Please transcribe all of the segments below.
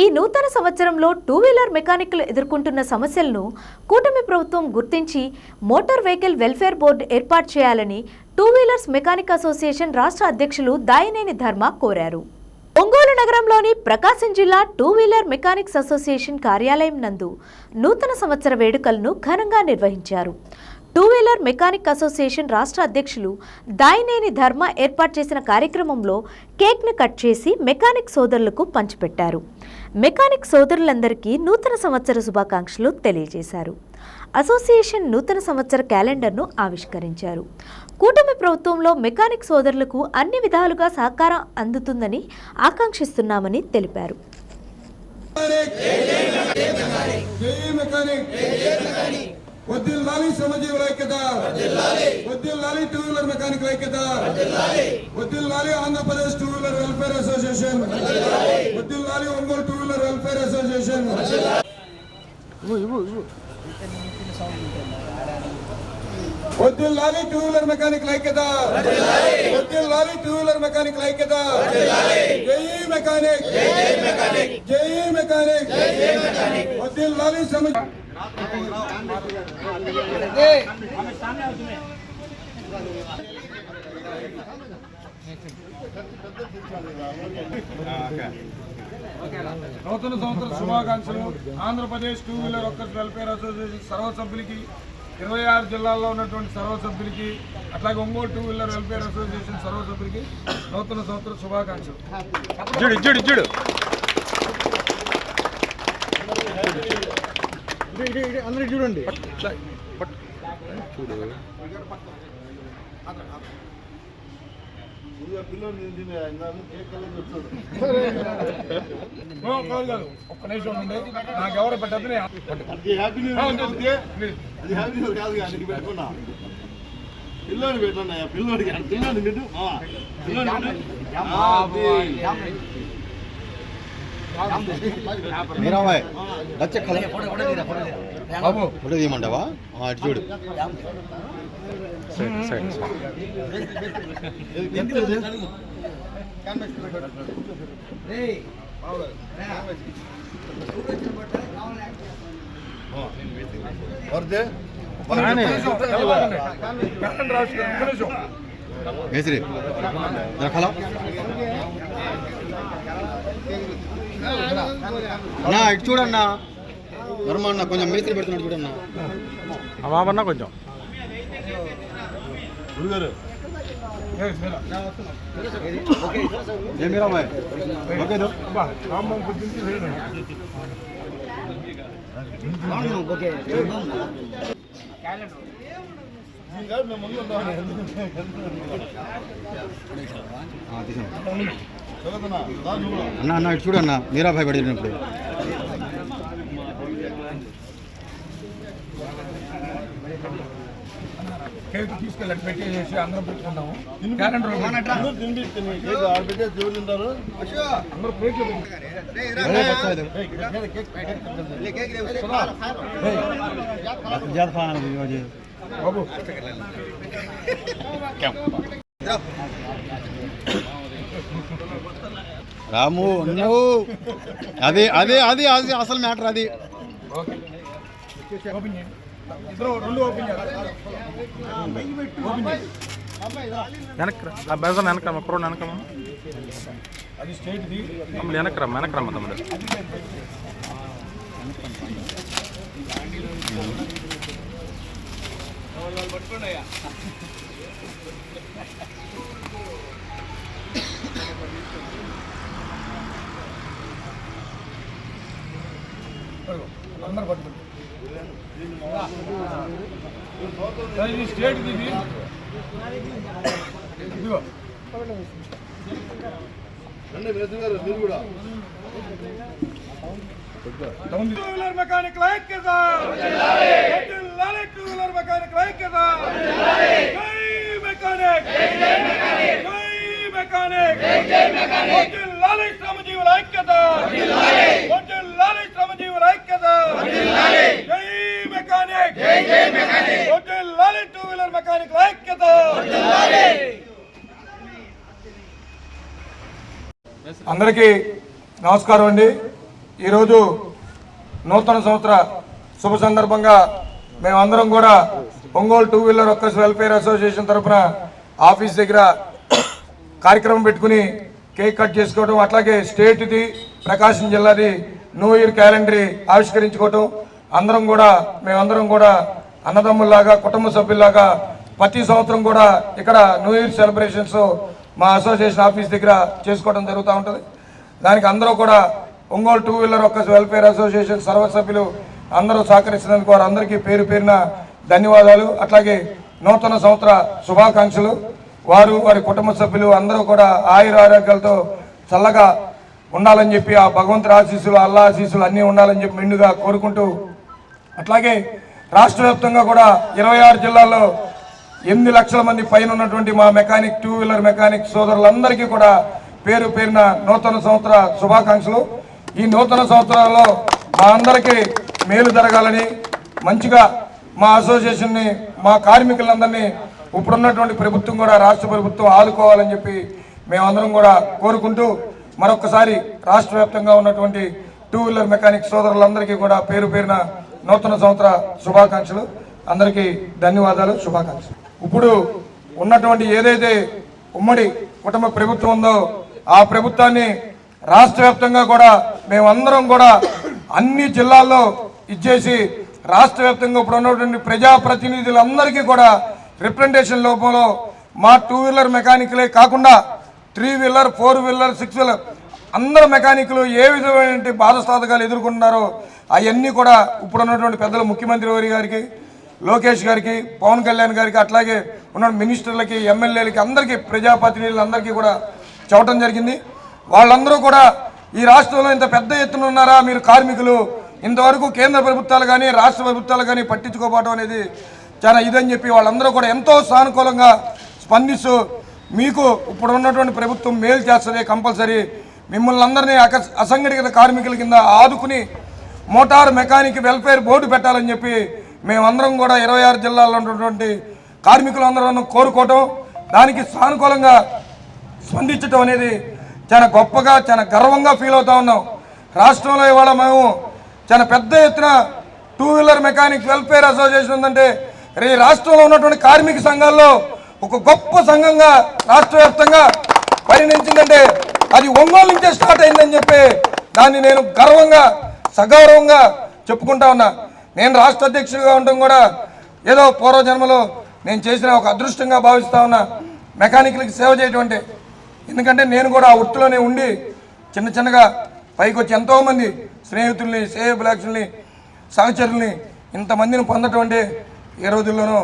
ఈ నూతన సంవత్సరంలో టూ వీలర్ మెకానిక్లు ఎదుర్కొంటున్న సమస్యలను కూటమి ప్రభుత్వం గుర్తించి మోటార్ వెహికల్ వెల్ఫేర్ బోర్డు ఏర్పాటు చేయాలని టూ వీలర్స్ మెకానిక్ అసోసియేషన్ రాష్ట్ర అధ్యక్షులు దాయినేని ధర్మ కోరారు. ఒంగోలు నగరంలోని ప్రకాశం జిల్లా టూ వీలర్ మెకానిక్స్ అసోసియేషన్ కార్యాలయం నందు నూతన సంవత్సర వేడుకలను ఘనంగా నిర్వహించారు. టూ వీలర్ మెకానిక్ అసోసియేషన్ రాష్ట్ర అధ్యక్షులు దాయినేని ధర్మ ఏర్పాటు చేసిన కార్యక్రమంలో కేక్ను కట్ చేసి మెకానిక్ సోదరులకు పంచిపెట్టారు. మెకానిక్ సోదరులందరికీ నూతన సంవత్సర శుభాకాంక్షలు తెలియజేశారు. అసోసియేషన్ నూతన సంవత్సర క్యాలెండర్ను ఆవిష్కరించారు. కూటమి ప్రభుత్వంలో మెకానిక్ సోదరులకు అన్ని విధాలుగా సహకారం అందుతుందని ఆకాంక్షిస్తున్నామని తెలిపారు. జై మెకానిక్ వద్దిల్లాలి శ్రమజీవుల ఐక్యత వద్దిల్లాలి టూ వీలర్ మెకానిక్ ఐక్యత వద్దిల్లాలి Andhra Pradesh two wheeler welfare association వద్దిల్లాలి Ongole two wheeler welfare association వద్దిల్లాలి two wheeler mechanic ఐక్యత వద్దిల్లాలి టూ వీలర్ మెకానిక్ ఐక్యత జై మెకానిక్ జై మెకానిక్ వద్దిల్లాలి శ్రమ నూతన సంవత్సర శుభాకాంక్షలు. Andhra Pradesh two wheeler workers welfare association సర్వ సభ్యులకి ఇరవై ఆరు జిల్లాల్లో ఉన్నటువంటి సర్వ సభ్యులకి అట్లాగే Ongole two wheeler welfare association సర్వ సభ్యులకి నూతన సంవత్సర శుభాకాంక్షలు. చూడు. అందరికి చూడండి. చూడు. ఒక్క నిమిషం ఉండండి. నాకు ఎవరు పెట్టద్దు పిల్లోని పెట్టున్నాయా పిల్లోడికి పిల్లోని పెట్టు పిల్లోని పెట్టు మీరా బచ్చ కల బాబు ఫోటో తీయమంటావా? ఆ, అటు చూడు. వరదే. మేస్త్రి కల అన్నా ఇటు చూడన్నా వర్మ అన్న కొంచెం మేస్త్రి పెడుతున్నాడు చూడన్నా బాబన్నా కొంచెం గురుగారు ఏ, మీరా. ఏ మీరా భాయ్ ఓకే దో. అబ్బా, రాంబాబు గురించి వేయండి. ఇంకా మేము ముందు ఉంటాం ఆ, తీసాం. అన్న అన్న ఇటు చూడు అన్న మీరా భయపడినప్పుడు కేక్ తీసుకెళ్ళి పెట్టేసి అందరం పెట్టుకున్నాము క్యాలెండర్ బాబు రాము నువ్వు? అది అది అది అది అసలు మ్యాటర్ అది. ఓకే బెజన్ వెనకమ్మ కుర్ర వెనకమ్మ అది స్టేట్ది తమ్ముడు రమ్మ తమ్ముడు. అందరు పట్టుకోండి అది ఇది ఇదిగో two wheeler mechanic like two wheeler mechanic like mechanic జై మెకానిక్. వడ్డిల్లాలి శ్రమజీవుల ఐక్యత. శ్రమజీవుల ఐక్యత. జై మెకానిక్. వడ్డిల్లాలి టూ వీలర్ మెకానిక్ ఐక్యత. అందరికీ నమస్కారం అండి. ఈరోజు నూతన సంవత్సర శుభ సందర్భంగా మేమందరం కూడా Ongole two wheeler workers welfare association తరఫున ఆఫీస్ దగ్గర కార్యక్రమం పెట్టుకుని కేక్ కట్ చేసుకోవడం అట్లాగే స్టేట్ది ప్రకాశం జిల్లాది న్యూ ఇయర్ క్యాలెండర్ ఆవిష్కరించుకోవటం. అందరం కూడా మేమందరం కూడా అన్నదమ్ముల్లాగా కుటుంబ సభ్యుల్లాగా ప్రతి సంవత్సరం కూడా ఇక్కడ న్యూ ఇయర్ సెలబ్రేషన్స్ మా అసోసియేషన్ ఆఫీస్ దగ్గర చేసుకోవడం జరుగుతూ ఉంటుంది. దానికి అందరూ కూడా ఒంగోలు టూ వీలర్ ఒక్క వెల్ఫేర్ అసోసియేషన్ సర్వసభ్యులు అందరూ సహకరిస్తున్నందుకు వారందరికీ పేరు పేరిన ధన్యవాదాలు. అట్లాగే నూతన సంవత్సర శుభాకాంక్షలు. వారు వారి కుటుంబ సభ్యులు అందరూ కూడా ఆయుర ఆరోగ్యాలతో చల్లగా ఉండాలని చెప్పి ఆ భగవంతుడి ఆశీస్సులు అల్లా ఆశీస్సులు అన్నీ ఉండాలని చెప్పి మెండుగా కోరుకుంటూ అట్లాగే రాష్ట్ర వ్యాప్తంగా కూడా ఇరవై ఆరు జిల్లాల్లో ఎనిమిది లక్షల మంది పైన ఉన్నటువంటి మా మెకానిక్ టూ వీలర్ మెకానిక్ సోదరులందరికీ కూడా పేరు పేరున నూతన సంవత్సర శుభాకాంక్షలు. ఈ నూతన సంవత్సరాల్లో మా అందరికీ మేలు జరగాలని మంచిగా మా అసోసియేషన్ని మా కార్మికులందరినీ ఇప్పుడున్నటువంటి ప్రభుత్వం కూడా రాష్ట్ర ప్రభుత్వం ఆదుకోవాలని చెప్పి మేమందరం కూడా కోరుకుంటూ మరొకసారి రాష్ట్ర వ్యాప్తంగా ఉన్నటువంటి టూ వీలర్ మెకానిక్ సోదరులందరికీ కూడా పేరు పేరున నూతన సంవత్సర శుభాకాంక్షలు. అందరికీ ధన్యవాదాలు శుభాకాంక్షలు. ఇప్పుడు ఉన్నటువంటి ఏదైతే ఉమ్మడి కుటుంబ ప్రభుత్వం ఉందో ఆ ప్రభుత్వాన్ని రాష్ట్ర వ్యాప్తంగా కూడా మేమందరం కూడా అన్ని జిల్లాల్లో ఇచ్చేసి రాష్ట్ర వ్యాప్తంగా ఇప్పుడు ఉన్నటువంటి ప్రజాప్రతినిధులందరికీ కూడా రిప్రజెంటేషన్ లోపంలో మా టూ వీలర్ మెకానిక్లే కాకుండా three wheeler four wheeler six wheeler అందరు మెకానిక్లు ఏ విధమైన బాధస్థాతకాలు ఎదుర్కొంటున్నారో అవన్నీ కూడా ఇప్పుడు ఉన్నటువంటి పెద్దలు ముఖ్యమంత్రి వారి గారికి లోకేష్ గారికి పవన్ కళ్యాణ్ గారికి అట్లాగే ఉన్న మినిస్టర్లకి ఎమ్మెల్యేలకి అందరికీ ప్రజాప్రతినిధులందరికీ కూడా చెప్పడం జరిగింది. వాళ్ళందరూ కూడా ఈ రాష్ట్రంలో ఇంత పెద్ద ఎత్తున ఉన్నారా మీరు కార్మికులు? ఇంతవరకు కేంద్ర ప్రభుత్వాలు కానీ రాష్ట్ర ప్రభుత్వాలు కానీ పట్టించుకోకపోవడం అనేది చాలా ఇదని చెప్పి వాళ్ళందరూ కూడా ఎంతో సానుకూలంగా స్పందిస్తూ మీకు ఇప్పుడు ఉన్నటువంటి ప్రభుత్వం మేలు చేస్తుంది కంపల్సరీ. మిమ్మల్ని అందరినీ అసంఘటిత కార్మికుల కింద ఆదుకుని మోటార్ మెకానిక్ వెల్ఫేర్ బోర్డు పెట్టాలని చెప్పి మేమందరం కూడా ఇరవై ఆరు జిల్లాల్లో ఉన్నటువంటి కార్మికులందరూ కోరుకోవటం దానికి సానుకూలంగా స్పందించడం అనేది చాలా గొప్పగా చాలా గర్వంగా ఫీల్ అవుతూ ఉన్నాం. రాష్ట్రంలో ఇవాళ మేము చాలా పెద్ద ఎత్తున two wheeler mechanic welfare association ఉందంటే ఈ రాష్ట్రంలో ఉన్నటువంటి కార్మిక సంఘాల్లో ఒక గొప్ప సంఘంగా రాష్ట్ర వ్యాప్తంగా పరిణించిందంటే అది ఒంగోలు నుంచే స్టార్ట్ అయిందని చెప్పి దాన్ని నేను గర్వంగా సగౌరవంగా చెప్పుకుంటా ఉన్నా. నేను రాష్ట్ర అధ్యక్షుడిగా ఉండడం కూడా ఏదో పూర్వజన్మలో నేను చేసిన ఒక అదృష్టంగా భావిస్తా ఉన్నా. మెకానిక్లకి సేవ చేయటువంటి ఎందుకంటే నేను కూడా ఆ వృత్తిలోనే ఉండి చిన్న చిన్నగా పైకి వచ్చి ఎంతోమంది స్నేహితుల్ని సేయబులాక్షుల్ని సహచరుల్ని ఇంతమందిని పొందటం అంటే ఏ రోజుల్లోనూ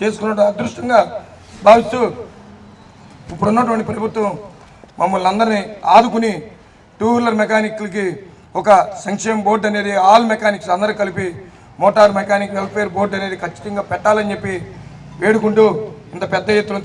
చేసుకున్న అదృష్టంగా భావిస్తూ ఇప్పుడున్నటువంటి ప్రభుత్వం మమ్మల్ని అందరినీ ఆదుకుని టూ వీలర్ మెకానిక్లకి ఒక సంక్షేమ బోర్డు అనేది ఆల్ మెకానిక్స్ అందరూ కలిపి మోటార్ మెకానిక్ వెల్ఫేర్ బోర్డు అనేది ఖచ్చితంగా పెట్టాలని చెప్పి వేడుకుంటూ ఇంత పెద్ద ఎత్తున